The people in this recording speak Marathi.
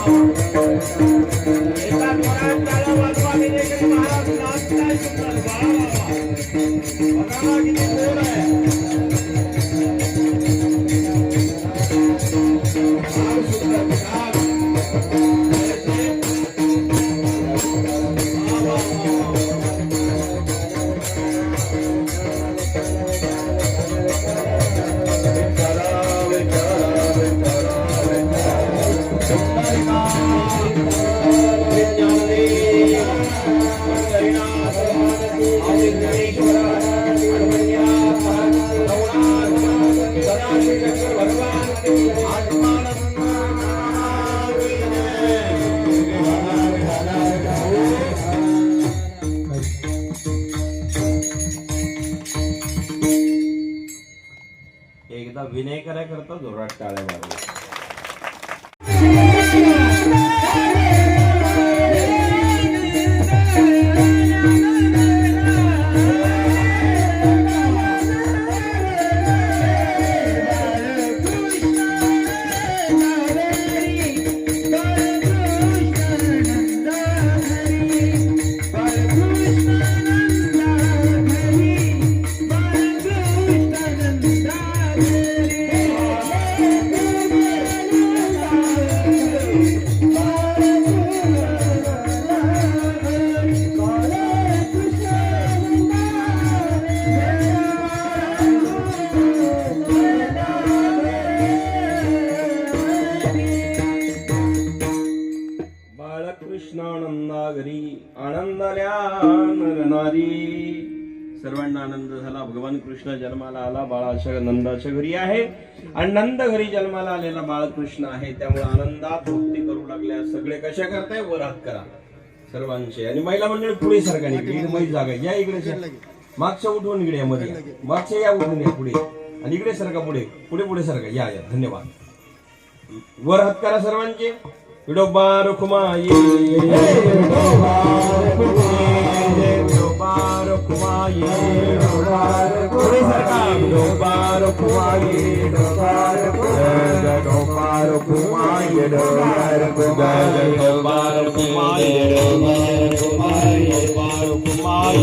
वा, वा. एकदा विनय करायकरता जोरात टाळ्या मारल्या घरी आनंदाल्या नरनारी सर्वांना आनंद झाला. भगवान कृष्ण जन्माला आला. बाळाच्या नंदाच्या घरी आहे. आणि नंद घरी जन्माला आलेला बाळकृष्ण आहे. त्यामुळे आनंदात भक्ती करू लागल्या. सगळे कशा करताय? वर हात करा. सर्वांचे. आणि महिला मंडळ पुढे सारखा इकडे जागा या इकडे मागच्या उठवून इकडे मध्ये मागच्या या उठून या पुढे. आणि इकडे सारखा पुढे. पुढे पुढे सारखा. या या. धन्यवाद. वर हात करा सर्वांचे. Robar Kumaye, Robar Kumaye, Puri Sarkar, Robar Kumaye, Robar Kumaye, Robar Kumaye, Robar Kumaye,